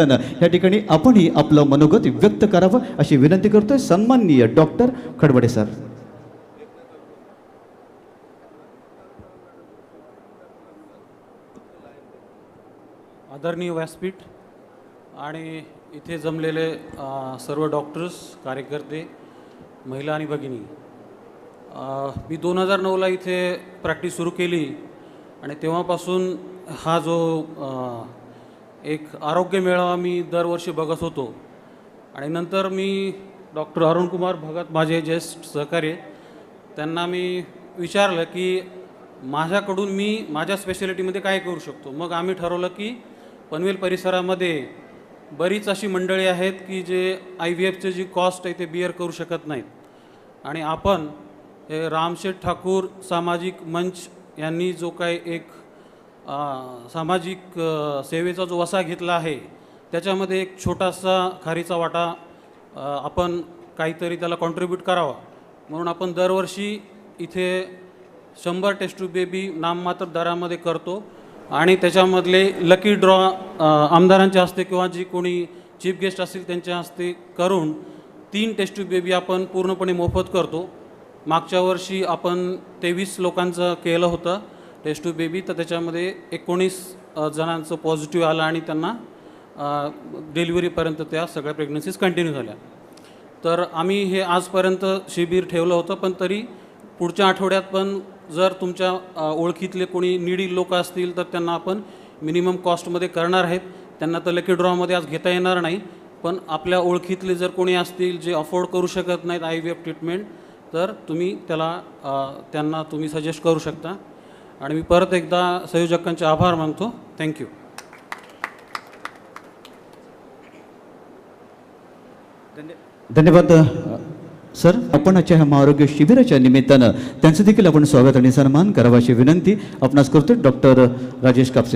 या ठिकाणी आपणही आपलं मनोगत व्यक्त करावं अशी विनंती करतोय सन्माननीय डॉक्टर खडबडे सर. आदरणीय व्यासपीठ आणि इथे जमलेले सर्व डॉक्टर्स कार्यकर्ते महिला आणि भगिनी मी दोन हजार नऊला इथे प्रॅक्टिस सुरू केली आणि तेव्हापासून हा जो आ, एक आरोग्य मेळावा मी दरवर्षी बघत होतो. आणि नंतर मी डॉक्टर अरुणकुमार भगत माझे ज्येष्ठ सहकार्य त्यांना मी विचारलं की माझ्याकडून मी माझ्या स्पेशालिटीमध्ये काय करू शकतो? मग आम्ही ठरवलं की पनवेल परिसरामध्ये बरीच अशी मंडळी आहेत की जे आय व्ही एफचे जी कॉस्ट आहे ते बिअर करू शकत नाहीत. आणि आपण हे रामशेठ ठाकूर सामाजिक मंच यांनी जो काही एक सामाजिक सेवेचा जो वसा घेतला आहे त्याच्यामध्ये एक छोटासा खारीचा वाटा आपण काहीतरी त्याला कॉन्ट्रीब्यूट करावा. म्हणून आपण दरवर्षी इथे शंभर टेस्ट टू बेबी नाममात्र दरामध्ये करतो आणि त्याच्यामधले लकी ड्रॉ आमदारांच्या हस्ते किंवा जी कोणी चीफ गेस्ट असतील त्यांच्या हस्ते करून तीन टेस्ट टू बेबी आपण पूर्णपणे मोफत करतो. मागच्या वर्षी आपण तेवीस लोकांचं केलं होतं. टेस्ट टू बेबी तर त्याच्यामध्ये एकोणीस जणांचं पॉझिटिव्ह आलं आणि त्यांना डिलिव्हरीपर्यंत त्या सगळ्या प्रेग्नन्सीज कंटिन्यू झाल्या. तर आम्ही हे आजपर्यंत शिबिर ठेवलं होतं पण तरी पुढच्या आठवड्यात पण जर तुमच्या ओळखीतले कोणी निडी लोक असतील तर त्यांना आपण मिनिमम कॉस्टमध्ये करणार आहेत. त्यांना तर लकी ड्रॉमध्ये आज घेता येणार नाही पण आपल्या ओळखीतले जर कोणी असतील जे अफोर्ड करू शकत नाहीत आय व्ही एफ ट्रीटमेंट तर तुम्ही त्याला त्यांना तुम्ही सजेस्ट करू शकता. आणि मी परत एकदा संयोजकांचे आभार मानतो. थँक्यू धन्यवाद सर. आपण आजच्या ह्या महारोग्य शिबिराच्या निमित्तानं त्यांचं देखील आपण स्वागत आणि सन्मान करावा अशी विनंती आपणास करतोय डॉक्टर राजेश कापसे